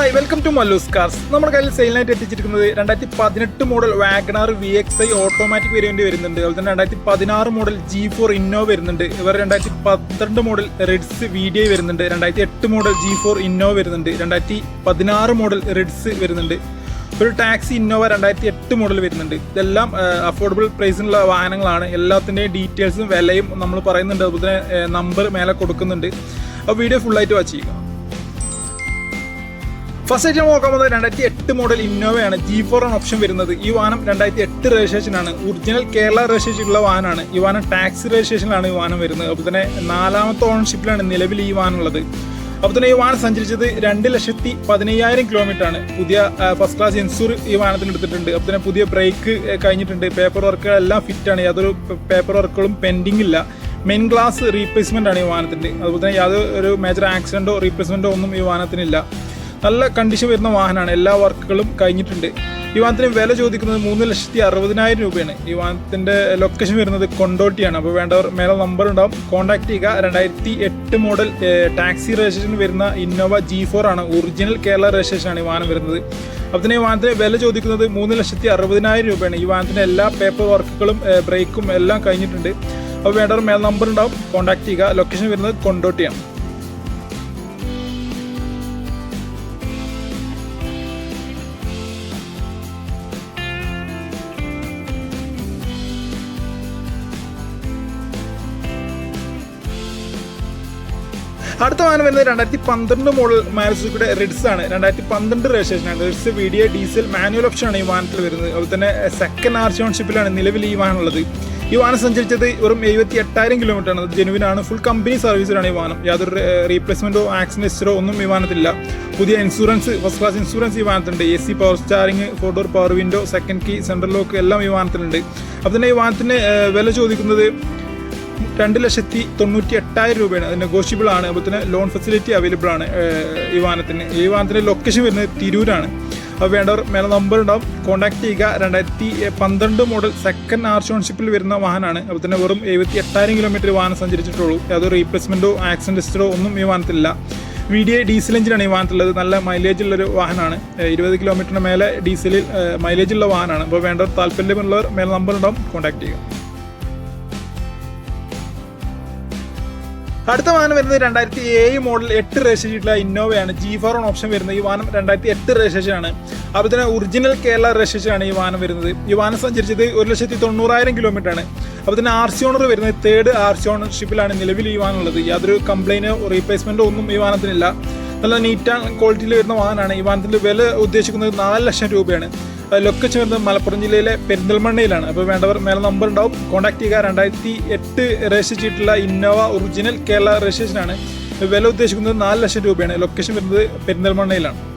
Hi welcome to Mallus Cars നമ്മുടെ കയ്യിൽ സെയിലിനായിട്ട് എത്തിച്ചിരിക്കുന്നത് രണ്ടായിരത്തി പതിനെട്ട് model WagonR V X I automatic variant വരുന്നുണ്ട്. അതുപോലെ തന്നെ രണ്ടായിരത്തി പതിനാറ് മോഡൽ ജി ഫോർ ഇന്നോ വരുന്നുണ്ട്. ഇവർ രണ്ടായിരത്തി പന്ത്രണ്ട് model Ritz V D I വരുന്നുണ്ട്. രണ്ടായിരത്തി എട്ട് മോഡൽ ജി ഫോർ ഇന്നോ വരുന്നുണ്ട്. രണ്ടായിരത്തി പതിനാറ് മോഡൽ റെഡ്സ് വരുന്നുണ്ട്. ഒരു ടാക്സി ഇന്നോവ രണ്ടായിരത്തി എട്ട് മോഡൽ വരുന്നുണ്ട്. ഇതെല്ലാം അഫോർഡബിൾ പ്രൈസിനുള്ള വാഹനങ്ങളാണ്. എല്ലാത്തിന്റെയും ഡീറ്റെയിൽസും വിലയും നമ്മൾ പറയുന്നുണ്ട്. അതുപോലെ തന്നെ നമ്പർ മേലെ കൊടുക്കുന്നുണ്ട്. അപ്പോൾ വീഡിയോ ഫുള്ളായിട്ട് വാച്ച് ചെയ്യുക. ഫസ്റ്റ് ആയിട്ട് നോക്കാൻ പോകുന്നത് രണ്ടായിരത്തി എട്ട് മോഡൽ ഇന്നോവയാണ് ജി ഫോർ ആണ് ഓപ്ഷൻ വരുന്നത്. ഈ വാഹനം രണ്ടായിരത്തി എട്ട് രജിസ്ട്രേഷനാണ് ഒറിജിനൽ കേരള രജിസ്ട്രേഷനുള്ള വാഹനമാണ്. ഈ വാഹനം ടാക്സി രജിസ്ട്രേഷനിലാണ് ഈ വാഹനം വരുന്നത്. അപ്പോൾ തന്നെ നാലാമത്തെ ഓണർഷിപ്പിലാണ് നിലവിൽ ഈ വാഹനം ഉള്ളത്. അപ്പോൾ തന്നെ ഈ വാഹനം സഞ്ചരിച്ചത് രണ്ട് ലക്ഷത്തി പതിനയ്യായിരം കിലോമീറ്റർ ആണ്. പുതിയ ഫസ്റ്റ് ക്ലാസ് ഇൻഷൂർ ഈ വാഹനത്തിന് എടുത്തിട്ടുണ്ട്. അപ്പോൾ തന്നെ പുതിയ ബ്രേക്ക് കഴിഞ്ഞിട്ടുണ്ട്. പേപ്പർ വർക്കുകളെല്ലാം ഫിറ്റാണ് യാതൊരു പേപ്പർ വർക്കുകളും പെൻഡിങ് ഇല്ല. മെയിൻ ഗ്ലാസ് റീപ്ലേസ്മെന്റ് ആണ് ഈ വാഹനത്തിന്റെ അതുപോലെ തന്നെ യാതൊരു മേജർ ആക്സിഡന്റോ റീപ്ലേസ്മെന്റോ ഒന്നും ഈ വാഹനത്തിനില്ല. നല്ല കണ്ടീഷൻ വരുന്ന വാഹനമാണ്. എല്ലാ വർക്കുകളും കഴിഞ്ഞിട്ടുണ്ട്. ഈ വാഹനത്തിന് വില ചോദിക്കുന്നത് മൂന്ന് ലക്ഷത്തി അറുപതിനായിരം രൂപയാണ്. ഈ വാഹനത്തിന്റെ ലൊക്കേഷൻ വരുന്നത് കൊണ്ടോട്ടിയാണ്. അപ്പോൾ വേണ്ടവർ മേലെ നമ്പർ ഉണ്ടാവും. കോൺടാക്ട് ചെയ്യുക. രണ്ടായിരത്തി എട്ട് മോഡൽ ടാക്സി രജിസ്ട്രേഷൻ വരുന്ന ഇന്നോവ ജി ഫോർ ആണ്. ഒറിജിനൽ കേരള രജിസ്ട്രേഷൻ ആണ് ഈ വാഹനം വരുന്നത്. അപ്പോൾ തന്നെ ഈ വാഹനത്തിന് വില ചോദിക്കുന്നത് മൂന്ന് ലക്ഷത്തി അറുപതിനായിരം രൂപയാണ്. ഈ വാഹനത്തിന്റെ എല്ലാ പേപ്പർ വർക്കുകളും ബ്രേക്കും എല്ലാം കഴിഞ്ഞിട്ടുണ്ട്. അപ്പോൾ വേണ്ടവർ മേൽ നമ്പർ ഉണ്ടാവും. കോൺടാക്ട് ചെയ്യുക. ലൊക്കേഷൻ വരുന്നത് കൊണ്ടോട്ടിയാണ്. അടുത്ത വാഹനം വരുന്നത് രണ്ടായിരത്തി പന്ത്രണ്ട് മോഡൽ മാരുസുക്കിയുടെ റിഡ്സ് ആണ്. രണ്ടായിരത്തി പന്ത്രണ്ട് രജിസ്ട്രേഷൻ ആണ്. Ritz V D A diesel manual option ആണ് ഈ വാഹനത്തിൽ വരുന്നത്. അതുപോലെ തന്നെ സെക്കൻഡ് ആർ ഷോൺഷിപ്പിലാണ് നിലവിൽ ഈ വാഹനം ഉള്ളത്. ഈ വാഹനം സഞ്ചരിച്ചത് വെറും എഴുപത്തി എട്ടായിരം കിലോമീറ്റർ ആണ് ജെനുവിൻ ആണ്. ഫുൾ കമ്പനി സർവീസിലാണ് ഈ വാഹനം. യാതൊരു റീപ്ലേസ്മെന്റോ ആക്സിഡന്റോ ഒന്നും ഈ വാഹനത്തിലില്ല. പുതിയ ഇൻഷുറൻസ് ഫസ്റ്റ് ക്ലാസ് ഇൻഷുറൻസ് ഈ വാഹനത്തിലുണ്ട്. A C power steering four door power window second key central lock എല്ലാം ഈ വാഹനത്തിലുണ്ട്. അപ്പോൾ തന്നെ ഈ വാഹനത്തിന് വില ചോദിക്കുന്നത് രണ്ട് ലക്ഷത്തി തൊണ്ണൂറ്റി എട്ടായിരം രൂപയാണ്. അത് നെഗോഷ്യബിൾ ആണ്. അതുപോലെ തന്നെ ലോൺ ഫെസിലിറ്റി അവൈലബിൾ ആണ് ഈ വാഹനത്തിന്. ഈ വാഹനത്തിന്റെ ലൊക്കേഷൻ വരുന്നത് തിരൂരാണ്. അപ്പോൾ വേണ്ടവർ മേലെ നമ്പർ ഉണ്ടാവും. കോൺടാക്ട് ചെയ്യുക. രണ്ടായിരത്തി പന്ത്രണ്ട് മോഡൽ സെക്കൻഡ് ആർ ഷോൺഷിപ്പിൽ വരുന്ന വാഹനമാണ്. അതുപോലെ തന്നെ വെറും എഴുപത്തി എട്ടായിരം കിലോമീറ്റർ വാഹനം സഞ്ചരിച്ചിട്ടുള്ളൂ. യാതൊരു റീപ്ലേസ്മെന്റോ ആക്സിഡന്റ് ഹിസ്റ്ററോ ഒന്നും ഈ വാഹനത്തിലില്ല. വി ഡീസൽ എഞ്ചിനാണ് ഈ വാഹനത്തിലുള്ളത്. നല്ല മൈലേജ് ഉള്ളൊരു വാഹനമാണ്. ഇരുപത് കിലോമീറ്ററിന് മേലെ ഡീസലിൽ മൈലേജ് ഉള്ള വാഹനമാണ്. അപ്പോൾ വേണ്ടവർ താല്പര്യമുള്ളവർ മേലെ നമ്പർ ഉണ്ടാവും. കോൺടാക്ട് ചെയ്യുക. അടുത്ത വാഹനം വരുന്നത് രണ്ടായിരത്തി ഏഴ് മോഡൽ എട്ട് ചെയ്തിട്ടുള്ള ഇന്നോവയാണ് ജി ഫോർ ഓൺ ഓപ്ഷൻ വരുന്നത്. ഈ വാഹനം രണ്ടായിരത്തി എട്ട് രജിസ്ട്രേഷൻ ആണ്. അപ്പോൾ തന്നെ ഒറിജിനൽ കേരള രജിസ്ട്രേഷൻ ആണ് ഈ വാഹനം വരുന്നത്. ഈ വാഹനം സഞ്ചരിച്ചത് ഒരു ലക്ഷത്തി തൊണ്ണൂറായിരം കിലോമീറ്റർ ആണ്. അപ്പോൾ തന്നെ ആർ സി ഓണർ വരുന്നത് തേർഡ് ആർ സി ഓണർഷിപ്പിലാണ് നിലവിൽ ഈ വാഹനം ഉള്ളത്. യാതൊരു കംപ്ലൈനോ റീപ്ലേസ്മെന്റോ ഒന്നും ഈ വാഹനത്തിനില്ല. നല്ല നീറ്റ് ആൻഡ് ക്വാളിറ്റിയിൽ വരുന്ന വാഹനമാണ്. ഈ വാഹനത്തിന്റെ വില ഉദ്ദേശിക്കുന്നത് നാല് ലക്ഷം രൂപയാണ്. ലൊക്കേഷൻ വരുന്നത് മലപ്പുറം ജില്ലയിലെ പെരിന്തൽമണ്ണയിലാണ്. അപ്പോൾ വേണ്ടവർ മേലെ നമ്പർ ഉണ്ടാവും. കോൺടാക്ട് ചെയ്യുക. രണ്ടായിരത്തി എട്ട് രജിസ്റ്റർ ചെയ്തിട്ടുള്ള ഇന്നോവ ഒറിജിനൽ കേരള രജിസ്ട്രേഷനാണ് വില ഉദ്ദേശിക്കുന്നത് നാല് ലക്ഷം രൂപയാണ്. ലൊക്കേഷൻ വരുന്നത് പെരിന്തൽമണ്ണയിലാണ്.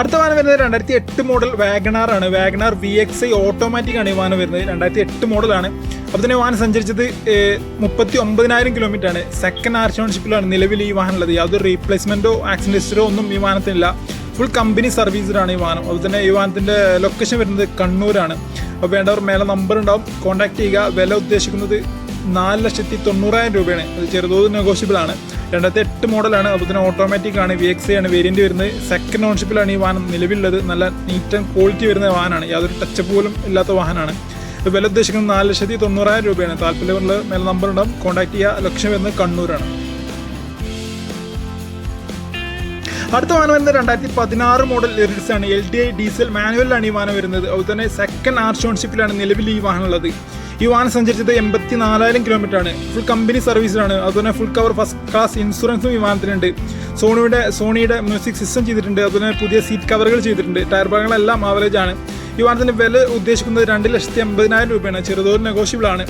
അടുത്ത വാഹനം വരുന്നത് രണ്ടായിരത്തി എട്ട് മോഡൽ വാഗണാർ ആണ്. WagonR V X I automatic ആണ് ഈ വാഹനം വരുന്നത്. രണ്ടായിരത്തി എട്ട് മോഡലാണ് അപ്പോൾ തന്നെ വാഹനം സഞ്ചരിച്ചത് മുപ്പത്തി ഒമ്പതിനായിരം കിലോമീറ്റർ ആണ്. സെക്കൻഡ് ആർച്ച് ഓൺഷിപ്പിലാണ് നിലവിൽ ഈ വാഹനം ഉള്ളത്. യാതൊരു റീപ്ലേസ്മെന്റോ ആക്സിഡന്റ് ഹിസ്റ്ററോ ഒന്നും ഈ വാഹനത്തിനില്ല. ഫുൾ കമ്പനി സർവീസിലാണ് ഈ വാഹനം. അതുപോലെ തന്നെ ഈ വാഹനത്തിന്റെ ലൊക്കേഷൻ വരുന്നത് കണ്ണൂരാണ്. അപ്പോൾ വേണ്ടവർ മേലെ നമ്പർ ഉണ്ടാവും. കോൺടാക്ട് ചെയ്യുക. വില ഉദ്ദേശിക്കുന്നത് നാല് ലക്ഷത്തി തൊണ്ണൂറായിരം രൂപയാണ്. അത് ചെറുതോത് നെഗോഷ്യബിൾ ആണ്. രണ്ടായിരത്തി എട്ട് മോഡലാണ്. അതുപോലെ തന്നെ ഓട്ടോമാറ്റിക് ആണ് വി എക്സ് ആണ് വേരിയന്റ് വരുന്നത്. സെക്കൻഡ് ഓൺഷിപ്പിലാണ് ഈ വാഹനം നിലവിലുള്ളത്. നല്ല നീറ്റ് ആൻഡ് ക്വാളിറ്റി വരുന്ന വാഹനമാണ്. യാതൊരു ടച്ച് പോലും ഇല്ലാത്ത വാഹനമാണ്. വില ഉദ്ദേശിക്കുന്നത് നാല് ലക്ഷത്തി തൊണ്ണൂറായിരം രൂപയാണ്. താല്പര്യമുള്ള മേലെ നമ്പർ ഉണ്ടാവും കോൺടാക്ട് ചെയ്യുക ലക്ഷ്യം വരുന്നത് കണ്ണൂരാണ്. അടുത്ത വാഹനം വരുന്നത് രണ്ടായിരത്തി പതിനാറ് മോഡൽ ലിറിക്സ് ആണ്. എൽ ഡി ഐ ഡീസൽ മാനുവലിലാണ് ഈ വാഹനം വരുന്നത്. അതുപോലെ തന്നെ സെക്കൻഡ് ആർച്ച് ഓൺഷിപ്പിലാണ് നിലവിൽ ഈ വാഹനം ഉള്ളത്. ഈ വാഹനം സഞ്ചരിച്ചത് എൺപത്തി നാലായിരം കിലോമീറ്റർ ആണ് ഫുൾ കമ്പനി സർവീസിലാണ് അതുപോലെ ഫുൾ കവർ ഫസ്റ്റ് ക്ലാസ് ഇൻഷുറൻസും ഈ വാഹനത്തിനുണ്ട് സോണിയുടെ സോണിയുടെ മ്യൂസിക് സിസ്റ്റം ചെയ്തിട്ടുണ്ട്. അതുപോലെ പുതിയ സീറ്റ് കവറുകൾ ചെയ്തിട്ടുണ്ട്. ടയർ ഭാഗങ്ങളെല്ലാം ആവറേജ് ആണ്. ഈ വാഹനത്തിന്റെ വില ഉദ്ദേശിക്കുന്നത് രണ്ട് ലക്ഷത്തി എൺപതിനായിരം രൂപയാണ്. ചെറുതോർ നെഗോഷ്യബിൾ ആണ്.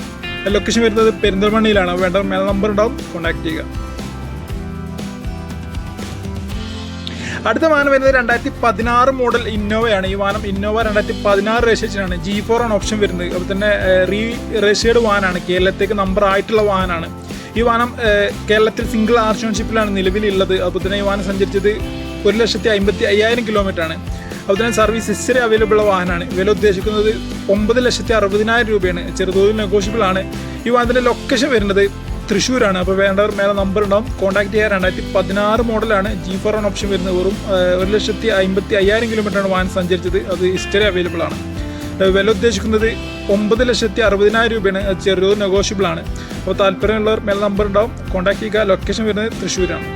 ലൊക്കേഷൻ വരുന്നത് പെരിന്തൽമണ്ണയിലാണ്. വേണ്ട മേൽ നമ്പർ ഉണ്ടാവും. കോൺടാക്ട് ചെയ്യുക. അടുത്ത വാഹനം വരുന്നത് രണ്ടായിരത്തി പതിനാറ് മോഡൽ ഇന്നോവയാണ്. ഈ വാഹനം ഇന്നോവ രണ്ടായിരത്തി പതിനാറ് രജിസ്ട്രേഷനാണ്. ജി ഫോർ ആണ് ഓപ്ഷൻ വരുന്നത്. അതുപോലെ തന്നെ റീ രജിസ്റ്റേർഡ് വാഹനമാണ്. കേരളത്തേക്ക് നമ്പർ ആയിട്ടുള്ള വാഹനമാണ്. ഈ വാഹനം കേരളത്തിൽ സിംഗിൾ ഓൺഷിപ്പിലാണ് നിലവിലുള്ളത്. അതുപോലെ തന്നെ ഈ വാഹനം സഞ്ചരിച്ചത് ഒരു ലക്ഷത്തി അമ്പത്തി അയ്യായിരം കിലോമീറ്റർ ആണ്. അതുപോലെ തന്നെ സർവീസ് ഹിസ്റ്ററി അവൈലബിൾ ഉള്ള വാഹനമാണ്. വില ഉദ്ദേശിക്കുന്നത് ഒമ്പത് ലക്ഷത്തി അറുപതിനായിരം രൂപയാണ്. ചെറുതോതിൽ നെഗോഷ്യബിൾ ആണ്. ഈ വാഹനത്തിന്റെ ലൊക്കേഷൻ വരുന്നത് തൃശ്ശൂരാണ്. അപ്പോൾ വേണ്ടവർ മേലെ നമ്പർ ഉണ്ടാവും. കോൺടാക്ട് ചെയ്യാൻ രണ്ടായിരത്തി പതിനാറ് മോഡലാണ് ജി ഫോർ വൺ ഓപ്ഷൻ വരുന്നത് വെറും ഒരു ലക്ഷത്തി അമ്പത്തി അയ്യായിരം കിലോമീറ്ററാണ് വാഹനം സഞ്ചരിച്ചത്. അത് ഹിസ്റ്ററി അവൈലബിൾ ആണ്. വില ഉദ്ദേശിക്കുന്നത് ഒമ്പത് ലക്ഷത്തി അറുപതിനായിരം രൂപയാണ്. ചെറിയൊരു നെഗോഷ്യബിൾ ആണ്. അപ്പോൾ താല്പര്യമുള്ളവർ മേലെ നമ്പർ ഉണ്ടാവും. കോൺടാക്ട് ചെയ്യുക. ലൊക്കേഷൻ വരുന്നത് തൃശ്ശൂരാണ്.